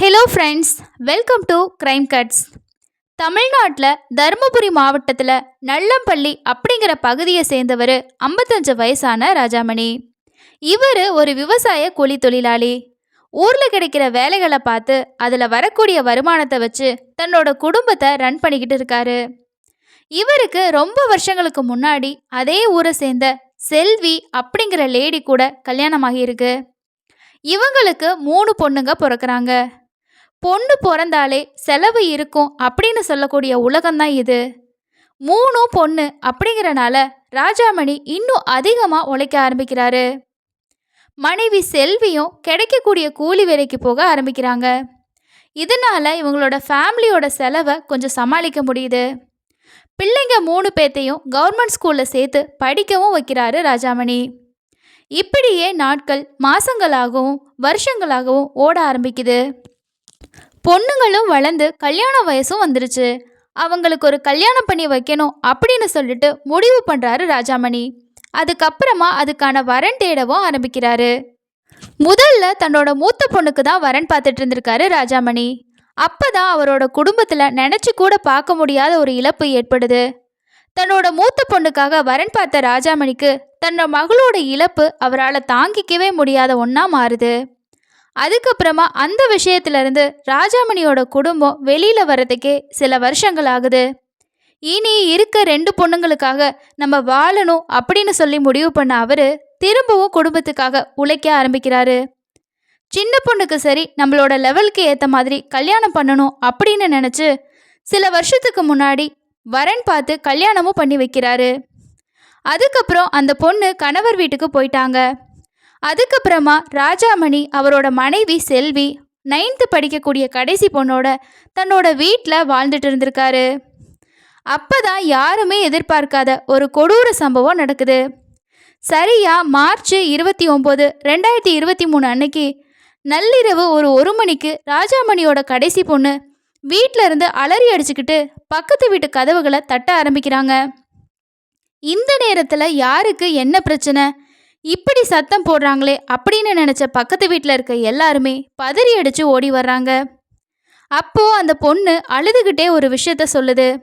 Hello friends welcome to crime cuts தமிழ்நாட்டில் தருமபுரி மாவட்டத்தில் நல்லம்பள்ளி அப்படிங்கிற பகுதியை சேர்ந்தவர் ஐம்பத்தஞ்சு வயசான ராஜாமணி. இவர் ஒரு விவசாய கூலி தொழிலாளி. ஊரில் கிடைக்கிற வேலைகளை பார்த்து அதில் வரக்கூடிய வருமானத்தை வச்சு தன்னோட குடும்பத்தை ரன் பண்ணிக்கிட்டு இருக்காரு. இவருக்கு ரொம்ப வருஷங்களுக்கு முன்னாடி அதே ஊரை சேர்ந்த செல்வி அப்படிங்கிற லேடி கூட கல்யாணமாகியிருக்கு இவங்களுக்கு மூணு பொண்ணுங்க பிறக்கிறாங்க. பொண்ணு பிறந்தாலே செலவு இருக்கும் அப்படின்னு சொல்லக்கூடிய உலகம்தான் இது. மூணும் பொண்ணு அப்படிங்கிறனால ராஜாமணி இன்னும் அதிகமாக உழைக்க ஆரம்பிக்கிறாரு. மனைவி செல்வியும் கிடைக்கக்கூடிய கூலி வேலைக்கு போக ஆரம்பிக்கிறாங்க. இதனால் இவங்களோட ஃபேமிலியோட செலவை கொஞ்சம் சமாளிக்க முடியுது. பிள்ளைங்க மூணு பேத்தையும் கவர்மெண்ட் ஸ்கூலில் சேர்த்து படிக்கவும் வைக்கிறாரு ராஜாமணி. இப்படியே நாட்கள் மாதங்களாகவும் வருஷங்களாகவும் ஓட ஆரம்பிக்குது. பொண்ணுங்களும் வளர்ந்து கல்யாண வயசும் வந்துருச்சு. அவங்களுக்கு ஒரு கல்யாணம் பண்ணி வைக்கணும் அப்படின்னு சொல்லிட்டு முடிவு பண்ணுறாரு ராஜாமணி. அதுக்கப்புறமா அதுக்கான வரன் தேடவும் ஆரம்பிக்கிறாரு. முதல்ல தன்னோட மூத்த பொண்ணுக்கு தான் வரன் பார்த்துட்டு இருந்திருக்காரு ராஜாமணி. அப்போதான் அவரோட குடும்பத்தில் நினச்சி கூட பார்க்க முடியாத ஒரு இழப்பு ஏற்படுது. தன்னோட மூத்த பொண்ணுக்காக வரன் பார்த்த ராஜாமணிக்கு தன்னோட மகளோட இழப்பு அவரால் தாங்கிக்கவே முடியாத ஒன்றா மாறுது. அதுக்கப்புறமா அந்த விஷயத்திலிருந்து ராஜாமணியோட குடும்பம் வெளியில் வர்றதுக்கே சில வருஷங்கள் ஆகுது. இனி இருக்க ரெண்டு பொண்ணுங்களுக்காக நம்ம வாழணும் அப்படின்னு சொல்லி முடிவு பண்ண அவர் திரும்பவும் குடும்பத்துக்காக உழைக்க ஆரம்பிக்கிறாரு. சின்ன பொண்ணுக்கு சரி நம்மளோட லெவலுக்கு ஏற்ற மாதிரி கல்யாணம் பண்ணணும் அப்படின்னு நினச்சி சில வருஷத்துக்கு முன்னாடி வரன் பார்த்து கல்யாணமும் பண்ணி வைக்கிறாரு. அதுக்கப்புறம் அந்த பொண்ணு கணவர் வீட்டுக்கு போயிட்டாங்க. அதுக்கப்புறமா ராஜாமணி அவரோட மனைவி செல்வி நைன்த்து படிக்கக்கூடிய கடைசி பொண்ணோட தன்னோட வீட்டில் வாழ்ந்துட்டு இருந்திருக்காரு. அப்பதான் யாருமே எதிர்பார்க்காத ஒரு கொடூர சம்பவம் நடக்குது. சரியாக மார்ச் இருபத்தி ஒம்பது ரெண்டாயிரத்தி இருபத்தி மூணு அன்னைக்கு நள்ளிரவு ஒரு ஒரு மணிக்கு ராஜாமணியோட கடைசி பொண்ணு வீட்டில் இருந்து அலறி அடிச்சுக்கிட்டு பக்கத்து வீட்டு கதவுகளை தட்ட ஆரம்பிக்கிறாங்க. இந்த நேரத்தில் யாருக்கு என்ன பிரச்சனை? இப்படி சத்தம் போடுறாங்களே அப்படின்னு நினச்ச பக்கத்து வீட்டில் இருக்க எல்லாருமே பதறி அடித்து ஓடி வர்றாங்க. அப்போது அந்த பொண்ணு அழுதுகிட்டே ஒரு விஷயத்த சொல்லுது.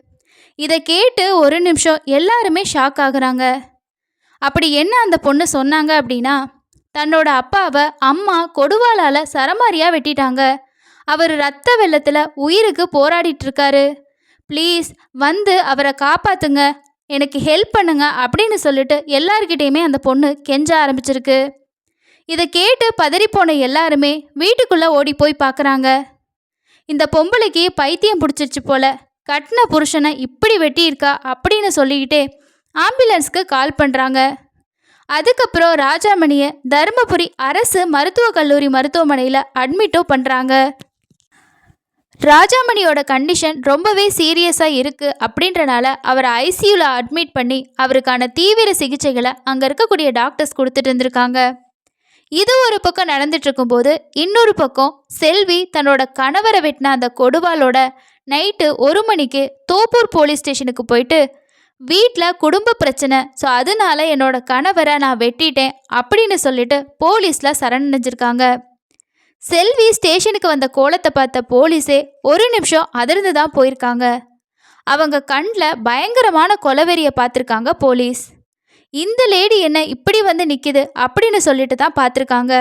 இதை கேட்டு ஒரு நிமிஷம் எல்லாருமே ஷாக் ஆகுறாங்க. அப்படி என்ன அந்த பொண்ணு சொன்னாங்க அப்படின்னா தன்னோட அப்பாவை அம்மா கொடுவாளால் சரமாரியாக வெட்டிட்டாங்க. அவர் ரத்த வெள்ளத்தில் உயிருக்கு போராடிட்டு இருக்காரு. ப்ளீஸ் வந்து அவரை காப்பாத்துங்க. எனக்கு ஹெல்ப் பண்ணுங்க அப்படின்னு சொல்லிட்டு எல்லார்கிட்டேயுமே அந்த பொண்ணு கெஞ்ச ஆரம்பிச்சிருக்கு. இதை கேட்டு பதறிப்போன எல்லாருமே வீட்டுக்குள்ளே ஓடி போய் பார்க்குறாங்க இந்த பொம்பளைக்கு பைத்தியம் பிடிச்சிருச்சு போல கட்டின புருஷனை இப்படி வெட்டியிருக்கா அப்படின்னு சொல்லிக்கிட்டே ஆம்புலன்ஸ்க்கு கால் பண்ணுறாங்க அதுக்கப்புறம் ராஜாமணியை தருமபுரி அரசு மருத்துவக் கல்லூரி மருத்துவமனையில் அட்மிட்டும் பண்ணுறாங்க ராஜாமணியோட கண்டிஷன் ரொம்பவே சீரியஸாக இருக்குது அப்படின்றனால அவரை ஐசியூவில் அட்மிட் பண்ணி அவருக்கான தீவிர சிகிச்சைகளை அங்கே இருக்கக்கூடிய டாக்டர்ஸ் கொடுத்துட்டு இருந்திருக்காங்க. இது ஒரு பக்கம் நடந்துட்டு இருக்கும்போது இன்னொரு பக்கம் செல்வி தன்னோட கணவரை வெட்டின அந்த கொடுவாலோட நைட்டு ஒரு மணிக்கு தோப்பூர் போலீஸ் ஸ்டேஷனுக்கு போயிட்டு வீட்டில் குடும்ப பிரச்சனை ஸோ அதனால என்னோட கணவரை நான் வெட்டிட்டேன் அப்படின்னு சொல்லிட்டு போலீஸில் சரணடைஞ்சிருக்காங்க. செல்வி ஸ்டேஷனுக்கு வந்த கோலத்தை பார்த்த போலீஸே ஒரு நிமிஷம் அதிர்ந்து தான் போயிருக்காங்க. அவங்க கண்ணில் பயங்கரமான கொலவெறியை பார்த்துருக்காங்க போலீஸ். இந்த லேடி என்ன இப்படி வந்து நிற்கிது அப்படின்னு சொல்லிட்டு தான் பார்த்துருக்காங்க.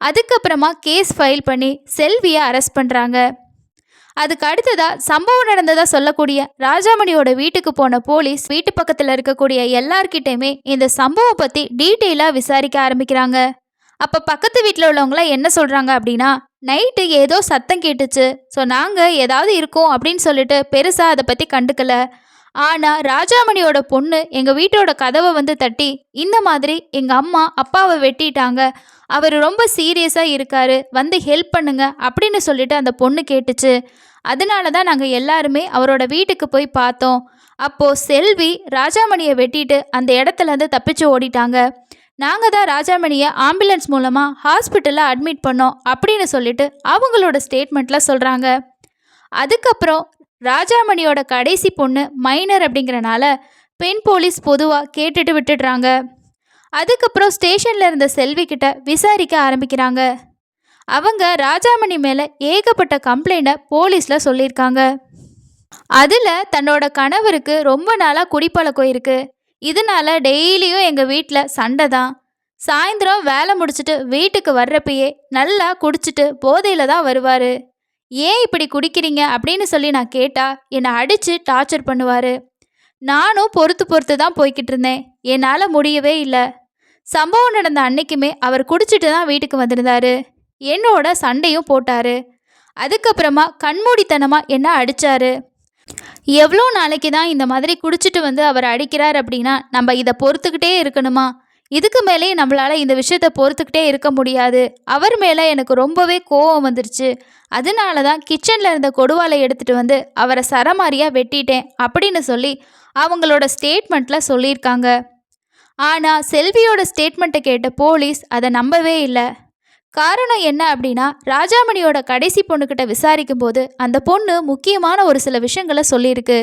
அதுக்கப்புறமா கேஸ் ஃபைல் பண்ணி செல்வியை அரெஸ்ட் பண்ணுறாங்க அதுக்கு அடுத்ததாக சம்பவம் நடந்ததாக சொல்லக்கூடிய ராஜாமணியோட வீட்டுக்கு போன போலீஸ் வீட்டு பக்கத்தில் இருக்கக்கூடிய எல்லார்கிட்டையுமே இந்த சம்பவம் பற்றி டீட்டெயிலாக விசாரிக்க ஆரம்பிக்கிறாங்க. அப்போ பக்கத்து வீட்டில் உள்ளவங்களாம் என்ன சொல்கிறாங்க அப்படின்னா நைட்டு ஏதோ சத்தம் கேட்டுச்சு. ஸோ நாங்கள் ஏதாவது இருக்கோம் அப்படின்னு சொல்லிட்டு பெருசாக அதை பற்றி கண்டுக்கல. ஆனால் ராஜாமணியோட பொண்ணு எங்கள் வீட்டோட கதவை வந்து தட்டி இந்த மாதிரி எங்கள் அம்மா அப்பாவை வெட்டிட்டாங்க. அவர் ரொம்ப சீரியஸாக இருக்காரு. வந்து ஹெல்ப் பண்ணுங்க அப்படின்னு சொல்லிட்டு அந்த பொண்ணு கேட்டுச்சு. அதனால தான் நாங்கள் எல்லாருமே அவரோட வீட்டுக்கு போய் பார்த்தோம். அப்போது செல்வி ராஜாமணியை வெட்டிட்டு அந்த இடத்துலேருந்து தப்பிச்சு ஓடிட்டாங்க. நாங்கள் தான் ராஜாமணியை ஆம்புலன்ஸ் மூலமாக ஹாஸ்பிட்டலில் அட்மிட் பண்ணோம் அப்படின்னு சொல்லிட்டு அவங்களோட ஸ்டேட்மெண்ட்டில் சொல்கிறாங்க அதுக்கப்புறம் ராஜாமணியோட கடைசி பொண்ணு மைனர் அப்படிங்கிறனால பெண் போலீஸ் பொதுவாக கேட்டுட்டு விட்டுடுறாங்க. அதுக்கப்புறம் ஸ்டேஷனில் இருந்த செல்வி கிட்ட விசாரிக்க ஆரம்பிக்கிறாங்க. அவங்க ராஜாமணி மேலே ஏகப்பட்ட கம்ப்ளைண்ட்டை போலீஸில் சொல்லியிருக்காங்க. அதில் தன்னோட கணவருக்கு ரொம்ப நாளாக குடிப்பழக்கம் இருக்குது இதனால டெய்லியும் எங்கள் வீட்டில் சண்டை தான். சாயந்தரம் வேலை முடிச்சுட்டு வீட்டுக்கு வர்றப்பயே நல்லா குடிச்சிட்டு போதையில் தான் வருவார். ஏன் இப்படி குடிக்கிறீங்க? அப்படின்னு சொல்லி நான் கேட்டால் என்னை அடித்து டார்ச்சர் பண்ணுவார். நானும் பொறுத்து பொறுத்து தான் போய்கிட்டு இருந்தேன். என்னால் முடியவே இல்லை. சம்பவம் நடந்த அன்னைக்குமே அவர் குடிச்சிட்டு தான் வீட்டுக்கு வந்திருந்தாரு. என்னோட சண்டையும் போட்டார். அதுக்கப்புறமா கண்மூடித்தனமாக என்ன அடித்தாரு எவ்வளோ நாளைக்கு தான் இந்த மாதிரி குடிச்சிட்டு வந்து அவர் அடிக்கிறார் அப்படின்னா நம்ம இதை பொறுத்துக்கிட்டே இருக்கணுமா? இதுக்கு மேலே நம்மளால் இந்த விஷயத்த பொறுத்துக்கிட்டே இருக்க முடியாது. அவர் மேலே எனக்கு ரொம்பவே கோவம் வந்துருச்சு. அதனால தான் கிச்சனில் இருந்த கொடுவாலை எடுத்துகிட்டு வந்து அவரை சரமாரியாக வெட்டிட்டேன் அப்படின்னு சொல்லி அவங்களோட ஸ்டேட்மெண்ட்டில் சொல்லியிருக்காங்க. ஆனால் செல்வியோட ஸ்டேட்மெண்ட்டை கேட்ட போலீஸ் அதை நம்பவே இல்லை. காரணம் என்ன அப்படின்னா ராஜாமணியோட கடைசி பொண்ணுக்கிட்ட விசாரிக்கும் போது அந்த பொண்ணு முக்கியமான ஒரு சில விஷயங்களை சொல்லியிருக்கு.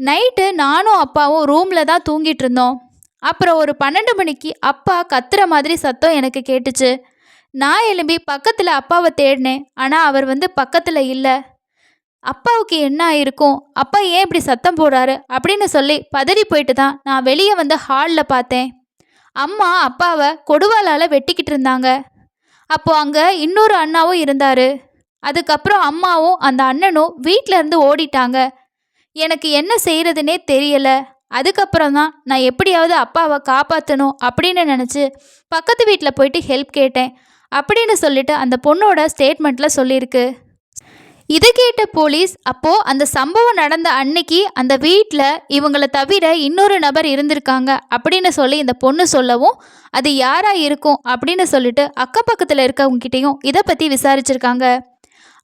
நைட்டு நானும் அப்பாவும் ரூமில் தான் தூங்கிட்டு இருந்தோம். அப்புறம் ஒரு பன்னெண்டு மணிக்கு அப்பா கத்துற மாதிரி சத்தம் எனக்கு கேட்டுச்சு. நான் எழும்பி பக்கத்தில் அப்பாவை தேடினேன். ஆனால் அவர் வந்து பக்கத்தில் இல்லை. அப்பாவுக்கு என்ன ஆயிருக்கும்? அப்பா ஏன் இப்படி சத்தம் போடுறாரு? அப்படின்னு சொல்லி பதறி போயிட்டு தான் நான் வெளியே வந்து ஹாலில் பார்த்தேன். அம்மா அப்பாவை கொடுவாலால் வெட்டிக்கிட்டு இருந்தாங்க. அப்போது அங்கே இன்னொரு அண்ணாவும் இருந்தார். அதுக்கப்புறம் அம்மாவும் அந்த அண்ணனும் வீட்டில் இருந்து ஓடிட்டாங்க. எனக்கு என்ன செய்கிறதுனே தெரியலை. அதுக்கப்புறம் தான் நான் எப்படியாவது அப்பாவை காப்பாற்றணும் அப்படின்னு நினச்சி பக்கத்து வீட்டில் போயிட்டு ஹெல்ப் கேட்டேன். அப்படின்னு சொல்லிட்டு அந்த பொண்ணோட ஸ்டேட்மெண்ட்டில் சொல்லியிருக்கு. இதை கேட்ட போலீஸ் அப்போ அந்த சம்பவம் நடந்த அன்னைக்கு அந்த வீட்டில் இவங்களை தவிர இன்னொரு நபர் இருந்திருக்காங்க அப்படின்னு சொல்லி இந்த பொண்ணு சொல்லவும் அது யாராக இருக்கும் அப்படின்னு சொல்லிட்டு அக்கம் பக்கத்தில் இருக்கவங்ககிட்டையும் இதை பற்றி விசாரிச்சிருக்காங்க.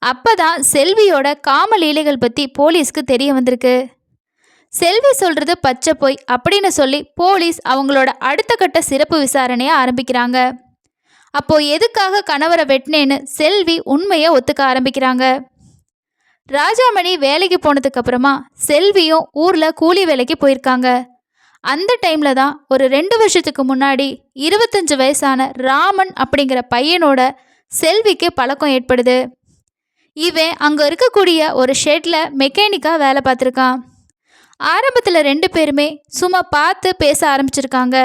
அப்பதான் செல்வியோட காம லீலைகள் பற்றி போலீஸ்க்கு தெரிய வந்திருக்கு. செல்வி சொல்கிறது பச்சை போய் அப்படின்னு சொல்லி போலீஸ் அவங்களோட அடுத்த கட்ட சிறப்பு விசாரணையை ஆரம்பிக்கிறாங்க. அப்போது எதுக்காக கணவரை வெட்டினேன்னு செல்வி உண்மையை ஒத்துக்க ஆரம்பிக்கிறாங்க. ராஜாமணி வேலைக்கு போனதுக்கு அப்புறமா செல்வியும் ஊர்ல கூலி வேலைக்கு போயிருக்காங்க. அந்த டைம்ல தான் ஒரு ரெண்டு வருஷத்துக்கு முன்னாடி இருபத்தஞ்சு வயசான ராமன் அப்படிங்கிற பையனோட செல்விக்கு பழக்கம் ஏற்படுது. இவன் அங்கே இருக்கக்கூடிய ஒரு ஷெட்ல மெக்கானிக்காக வேலை பார்த்துருக்கான். ஆரம்பத்தில் ரெண்டு பேருமே சும்மா பார்த்து பேச ஆரம்பிச்சிருக்காங்க.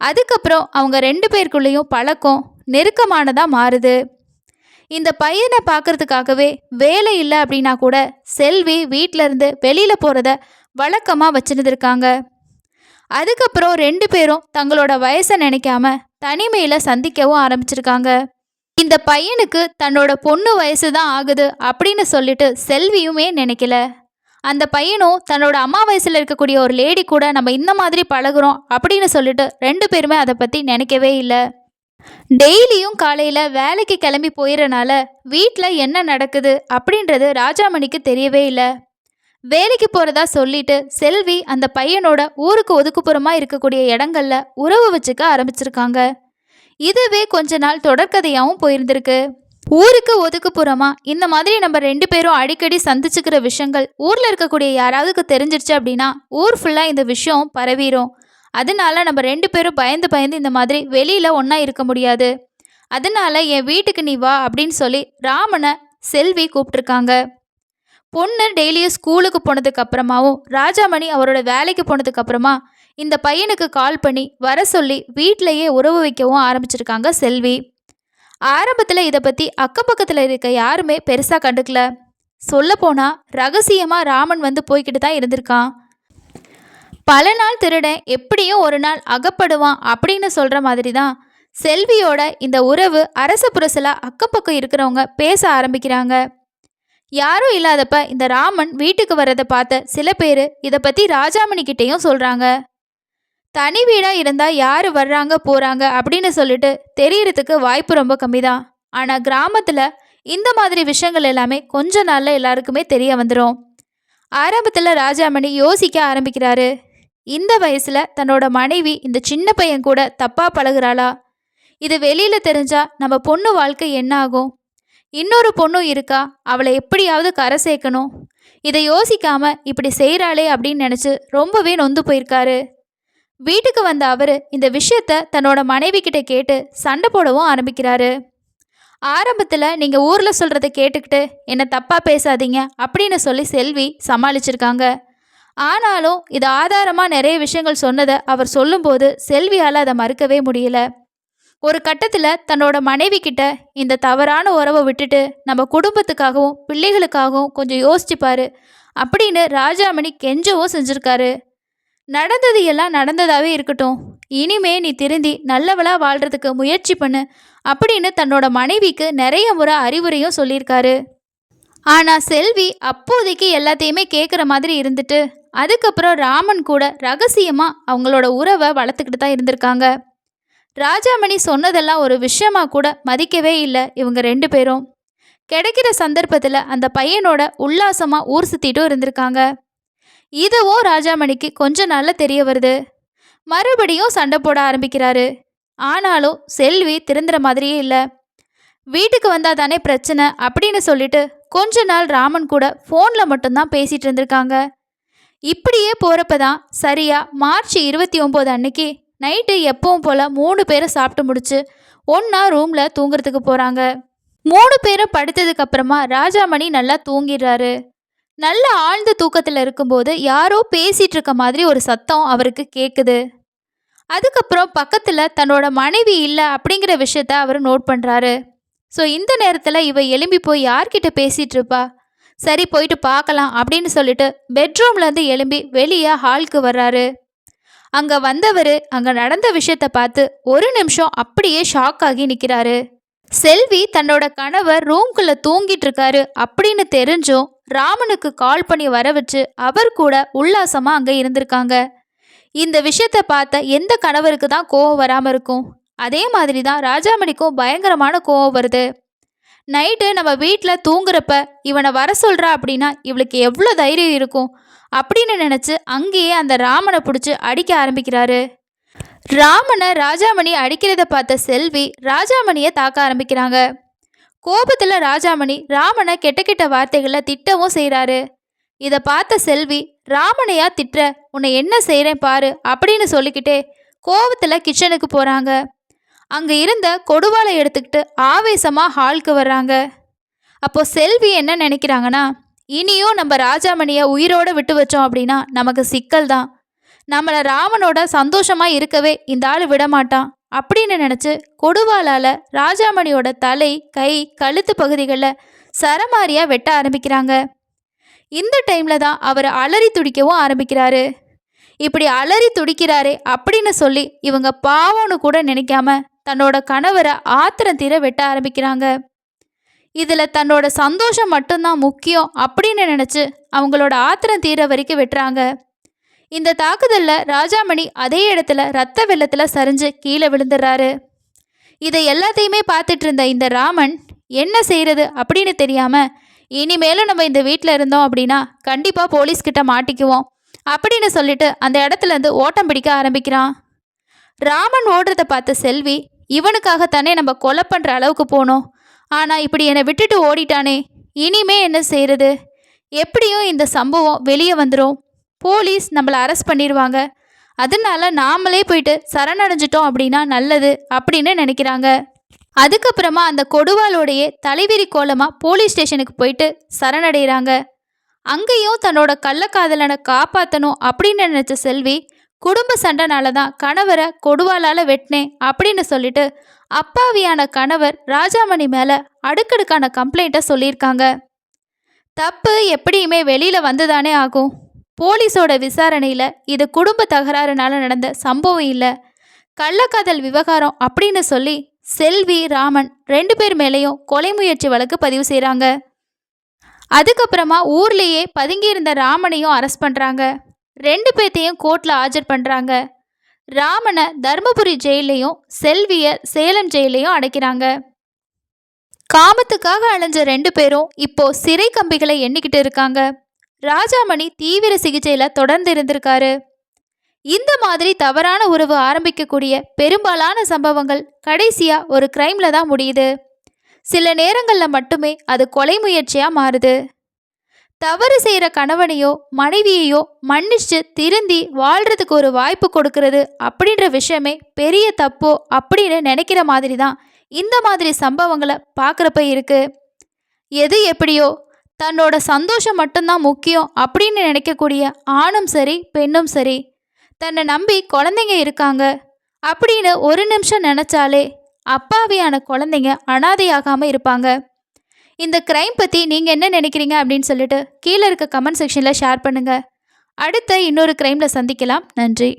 அதுக்கப்புறம் அவங்க ரெண்டு பேருக்குள்ளேயும் பழக்கம் நெருக்கமானதாக மாறுது. இந்த பையனை பார்க்கறதுக்காகவே வேலை இல்லை அப்படின்னா கூட செல்வி வீட்டில இருந்து வெளியில் போகிறத வழக்கமாக வச்சுருந்துருக்காங்க. அதுக்கப்புறம் ரெண்டு பேரும் தங்களோட வயசை நினைக்காம தனிமையில் சந்திக்கவும் ஆரம்பிச்சிருக்காங்க. இந்த பையனுக்கு தன்னோட பொண்ணு வயசு தான் ஆகுது அப்படின்னு சொல்லிட்டு செல்வியுமே நினைக்கல. அந்த பையனும் தன்னோட அம்மா வயசில் இருக்கக்கூடிய ஒரு லேடி கூட நம்ம இந்த மாதிரி பழகுறோம் அப்படின்னு சொல்லிட்டு ரெண்டு பேருமே அதை பற்றி நினைக்கவே இல்லை. டெய்லியும் காலையில் வேலைக்கு கிளம்பி போயிடறனால வீட்டில் என்ன நடக்குது அப்படின்றது ராஜாமணிக்கு தெரியவே இல்லை. வேலைக்கு போகிறதா சொல்லிட்டு செல்வி அந்த பையனோட ஊருக்கு ஒதுக்குப்புறமாக இருக்கக்கூடிய இடங்கள்ல உறவு வச்சுக்க ஆரம்பிச்சிருக்காங்க. இதுவே கொஞ்ச நாள் தொடர்கதையாகவும் போயிருந்திருக்கு. ஊருக்கு ஒதுக்குப்புறமா இந்த மாதிரி நம்ம ரெண்டு பேரும் அடிக்கடி சந்திச்சுக்கிற விஷயங்கள் ஊரில் இருக்கக்கூடிய யாராவதுக்கு தெரிஞ்சிருச்சு அப்படின்னா ஊர் ஃபுல்லாக இந்த விஷயம் பரவிடும் அதனால நம்ம ரெண்டு பேரும் பயந்து பயந்து இந்த மாதிரி வெளியில் ஒன்றா இருக்க முடியாது. அதனால என் வீட்டுக்கு நீ வா அப்படின்னு சொல்லி ராமனை செல்வி கூப்பிட்டுருக்காங்க. பொண்ணு டெய்லியும் ஸ்கூலுக்கு போனதுக்கு அப்புறமாவும் ராஜாமணி அவரோட வேலைக்கு போனதுக்கு அப்புறமா இந்த பையனுக்கு கால் பண்ணி வர சொல்லி வீட்டிலையே உறவு வைக்கவும் ஆரம்பிச்சிருக்காங்க செல்வி. ஆரம்பத்தில் இதை பற்றி அக்கம் பக்கத்தில் இருக்க யாருமே பெருசாக கண்டுக்கல. சொல்லப்போனால் ரகசியமாக ராமன் வந்து போய்கிட்டு தான் இருந்திருக்கான். பல நாள் திருடன் எப்படியும் ஒரு நாள் அகப்படுவான் அப்படின்னு சொல்கிற மாதிரி தான் செல்வியோட இந்த உறவு அரச புரசலாக அக்கப்பக்கம் இருக்கிறவங்க பேச ஆரம்பிக்கிறாங்க. யாரும் இல்லாதப்ப இந்த ராமன் வீட்டுக்கு வர்றதை பார்த்த சில பேர் இதை பற்றி ராஜாமணி கிட்டேயும் சொல்கிறாங்க தனி வீடாக இருந்தால் யார் வர்றாங்க போகிறாங்க அப்படின்னு சொல்லிட்டு தெரியறதுக்கு வாய்ப்பு ரொம்ப கம்மி தான் ஆனால் கிராமத்தில் இந்த மாதிரி விஷயங்கள் எல்லாமே கொஞ்ச நாளில் எல்லாருக்குமே தெரிய வந்துடும் ஆரம்பத்தில் ராஜாமணி யோசிக்க ஆரம்பிக்கிறாரு. இந்த வயசுல தன்னோட மனைவி இந்த சின்ன பையன் கூட தப்பா பழகுறாளா? இது வெளியில தெரிஞ்சா நம்ம பொண்ணு வாழ்க்கை என்ன ஆகும்? இன்னொரு பொண்ணும் இருக்கா? அவளை எப்படியாவது கரை சேர்க்கணும். இதை யோசிக்காம இப்படி செய்கிறாளே அப்படின்னு நினச்சி ரொம்பவே நொந்து போயிருக்காரு. வீட்டுக்கு வந்த அவர் இந்த விஷயத்த தன்னோட மனைவி கிட்ட கேட்டு சண்டை போடவும் ஆரம்பிக்கிறாரு. ஆரம்பத்தில் நீங்கள் ஊரில் சொல்கிறத கேட்டுக்கிட்டு என்னை தப்பாக பேசாதீங்க அப்படின்னு சொல்லி செல்வி சமாளிச்சிருக்காங்க. ஆனாலும் இது ஆதாரமாக நிறைய விஷயங்கள் சொன்னதை அவர் சொல்லும்போது செல்வியால் அதை மறுக்கவே முடியல. ஒரு கட்டத்தில் தன்னோட மனைவி கிட்ட இந்த தவறான உறவை விட்டுட்டு நம்ம குடும்பத்துக்காகவும் பிள்ளைகளுக்காகவும் கொஞ்சம் யோசிச்சுப்பாரு. அப்படின்னு ராஜாமணி கெஞ்சவும் செஞ்சுருக்காரு. நடந்தது எல்லாம் நடந்ததாகவே இருக்கட்டும். இனிமே நீ திருந்தி நல்லவளாக வாழ்கிறதுக்கு முயற்சி பண்ணு அப்படின்னு தன்னோட மனைவிக்கு நிறைய முறை அறிவுரையும் சொல்லியிருக்காரு. ஆனால் செல்வி அப்போதைக்கு எல்லாத்தையுமே கேட்குற மாதிரி இருந்துட்டு அதுக்கப்புறம் ராமன் கூட ரகசியமாக அவங்களோட உறவை வளர்த்துக்கிட்டு தான் இருந்திருக்காங்க. ராஜாமணி சொன்னதெல்லாம் ஒரு விஷயமா கூட மதிக்கவே இல்லை இவங்க ரெண்டு பேரும். கிடைக்கிற சந்தர்ப்பத்தில் அந்த பையனோட உல்லாசமாக ஊர் சுற்றிட்டும் இருந்திருக்காங்க. இதுவும் ராஜாமணிக்கு கொஞ்ச நாளில் தெரிய வருது. மறுபடியும் சண்டை போட ஆரம்பிக்கிறாரு. ஆனாலும் செல்வி திருந்துற மாதிரியே இல்லை. வீட்டுக்கு வந்தால் தானே பிரச்சனை அப்படின்னு சொல்லிட்டு கொஞ்ச நாள் ராமன் கூட ஃபோனில் மட்டும்தான் பேசிகிட்டு இருந்திருக்காங்க. இப்படியே போகிறப்ப தான் சரியாக மார்ச் இருபத்தி ஒம்பது அன்னைக்கு நைட்டு எப்பவும் போல் மூணு பேரும் சாப்பிட்டு முடிச்சு ஒன்றா ரூமில் தூங்குறதுக்கு போகிறாங்க மூணு பேரும் படுத்ததுக்கு அப்புறமா ராஜாமணி நல்லா தூங்கிடுறாரு. நல்ல ஆழ்ந்த தூக்கத்தில் இருக்கும்போது யாரோ பேசிகிட்டு இருக்க மாதிரி ஒரு சத்தம் அவருக்கு கேட்குது அதுக்கப்புறம் பக்கத்தில் தன்னோட மனைவி இல்லை அப்படிங்கிற விஷயத்த அவர் நோட் பண்ணுறாரு ஸோ இந்த நேரத்தில் இவ எலும்பி போய் யார்கிட்ட பேசிகிட்டு இருப்பா? சரி போயிட்டு பார்க்கலாம் அப்படின்னு சொல்லிட்டு பெட்ரூம்லேருந்து எழும்பி வெளியே ஹாலுக்கு வர்றாரு. அங்கே வந்தவர் அங்கே நடந்த விஷயத்த பார்த்து ஒரு நிமிஷம் அப்படியே ஷாக் ஆகி நிற்கிறாரு செல்வி தன்னோட கணவர் ரூம்குள்ளே தூங்கிட்டு இருக்காரு அப்படின்னு தெரிஞ்சும் ராமனுக்கு கால் பண்ணி வர வச்சு அவர் கூட உல்லாசமாக அங்கே இருந்திருக்காங்க. இந்த விஷயத்த பார்த்த எந்த கணவருக்கு தான் கோவம் வராமல் இருக்கும்? அதே மாதிரி தான் ராஜாமணிக்கும் பயங்கரமான கோவம் வருது. நைட்டு நம்ம வீட்டில் தூங்குறப்ப இவனை வர சொல்கிறா அப்படின்னா இவளுக்கு எவ்வளோ தைரியம் இருக்கும்? அப்படின்னு நினச்சி அங்கேயே அந்த ராமனை பிடிச்சி அடிக்க ஆரம்பிக்கிறாரு. ராமனை ராஜாமணி அடிக்கிறத பார்த்த செல்வி ராஜாமணியை தாக்க ஆரம்பிக்கிறாங்க. கோபத்தில் ராஜாமணி ராமனை கெட்ட கெட்ட வார்த்தைகளை திட்டவும் செய்கிறாரு இதை பார்த்த செல்வி ராமனையா திட்டுற? உன்னை என்ன செய்கிறேன் பாரு அப்படின்னு சொல்லிக்கிட்டே கோபத்தில் கிச்சனுக்கு போகிறாங்க அங்கே இருந்த கொடுவாளை எடுத்துக்கிட்டு ஆவேசமாக ஹாலுக்கு வர்றாங்க. அப்போ செல்வி என்ன நினைக்கிறாங்கன்னா இனியும் நம்ம ராஜாமணியை உயிரோடு விட்டு வச்சோம் அப்படின்னா நமக்கு சிக்கல் தான் நம்மளை ராமனோட சந்தோஷமாக இருக்கவே இந்த ஆள் விடமாட்டான் அப்படின்னு நினச்சி கொடுவாளால் ராஜாமணியோட தலை கை கழுத்து பகுதிகளில் சரமாரியாக வெட்ட ஆரம்பிக்கிறாங்க. இந்த டைமில் தான் அவர் அலறி துடிக்கவும் ஆரம்பிக்கிறாரு. இப்படி அலறி துடிக்கிறாரே அப்படின்னு சொல்லி இவங்க பாவம்னு கூட நினைக்காம தன்னோட கணவரை ஆத்திரம் தீர வெட்ட ஆரம்பிக்கிறாங்க. இதில் தன்னோட சந்தோஷம் மட்டும்தான் முக்கியம் அப்படின்னு நினச்சி அவங்களோட ஆத்திரம் தீர வரைக்கும் வெட்டுறாங்க. இந்த தாக்குதலில் ராஜாமணி அதே இடத்துல ரத்த வெள்ளத்தில் சரிஞ்சு கீழே விழுந்துடுறாரு. இதை எல்லாத்தையுமே பார்த்துட்டு இருந்த இந்த ராமன் என்ன செய்கிறது அப்படின்னு தெரியாமல் இனிமேலும் நம்ம இந்த வீட்டில் இருந்தோம் அப்படின்னா கண்டிப்பாக போலீஸ்கிட்ட மாட்டிக்குவோம் அப்படின்னு சொல்லிட்டு அந்த இடத்துலேருந்து ஓட்டம் பிடிக்க ஆரம்பிக்கிறான். ராமன் ஓடுறத பார்த்த செல்வி இவனுக்காகத்தானே நம்ம கொலை பண்ணுற அளவுக்கு போனோம். ஆனால் இப்படி என்னை விட்டுட்டு ஓடிட்டானே. இனிமே என்ன செய்கிறது எப்படியும் இந்த சம்பவம் வெளியே வந்துடும் போலீஸ் நம்மளை அரெஸ்ட் பண்ணிடுவாங்க அதனால நாமளே போயிட்டு சரணடைஞ்சிட்டோம் அப்படின்னா நல்லது அப்படின்னு நினைக்கிறாங்க. அதுக்கப்புறமா அந்த கொடுவாலோடைய தலைவிரி கோலமாக போலீஸ் ஸ்டேஷனுக்கு போயிட்டு சரணடைகிறாங்க. அங்கேயும் தன்னோட கள்ளக்காதலனை காப்பாற்றணும் அப்படின்னு நினச்ச செல்வி குடும்ப சண்டைனால தான் கணவரை கொடுவாலால் வெட்டினேன் அப்படின்னு சொல்லிட்டு அப்பாவியான கணவர் ராஜாமணி மேலே அடுக்கடுக்கான கம்ப்ளைண்ட்டை சொல்லியிருக்காங்க. தப்பு எப்படியுமே வெளியில் வந்துதானே ஆகும். போலீஸோட விசாரணையில் இது குடும்ப தகராறுனால நடந்த சம்பவம் இல்லை. கள்ளக்காதல் விவகாரம் அப்படின்னு சொல்லி செல்வி ராமன் ரெண்டு பேர் மேலேயும் கொலை முயற்சி வழக்கு பதிவு செய்கிறாங்க அதுக்கப்புறமா ஊர்லேயே பதுங்கியிருந்த ராமனையும் அரெஸ்ட் பண்ணுறாங்க ரெண்டு பேர்த்தையும் கோர்ட்டில் ஆஜர் பண்ணுறாங்க ராமனை தருமபுரி ஜெயிலையும் செல்விய சேலம் ஜெயிலையும் அடைக்கிறாங்க. காமத்துக்காக அலைஞ்ச ரெண்டு பேரும் இப்போ சிறை கம்பிகளை எண்ணிக்கிட்டு இருக்காங்க. ராஜாமணி தீவிர சிகிச்சையில் தொடர்ந்து இருந்திருக்காரு. இந்த மாதிரி தவறான உறவு ஆரம்பிக்கக்கூடிய பெரும்பாலான சம்பவங்கள் கடைசியாக ஒரு கிரைமில் தான் முடியுது. சில நேரங்களில் மட்டுமே அது கொலை முயற்சியாக மாறுது. தவறு செய்கிற கணவனையோ மனைவியையோ மன்னிச்சு திருந்தி வாழ்கிறதுக்கு ஒரு வாய்ப்பு கொடுக்கறது அப்படின்ற விஷயமே பெரிய தப்போ அப்படின்னு நினைக்கிற மாதிரி தான் இந்த மாதிரி சம்பவங்களை பார்க்குறப்ப இருக்குது எது எப்படியோ தன்னோட சந்தோஷம் மட்டும்தான் முக்கியம் அப்படின்னு நினைக்கக்கூடிய ஆணும் சரி பெண்ணும் சரி தன்னை நம்பி குழந்தைங்க இருக்காங்க அப்படின்னு ஒரு நிமிஷம் நினச்சாலே அப்பாவியான குழந்தைங்க அனாதையாகாமல் இருப்பாங்க. இந்த க்ரைம் பற்றி நீங்கள் என்ன நினைக்கிறீங்க அப்படின்னு சொல்லிட்டு கீழே இருக்க கமெண்ட் செக்ஷனில் ஷேர் பண்ணுங்கள் அடுத்த இன்னொரு க்ரைமில் சந்திக்கலாம். நன்றி.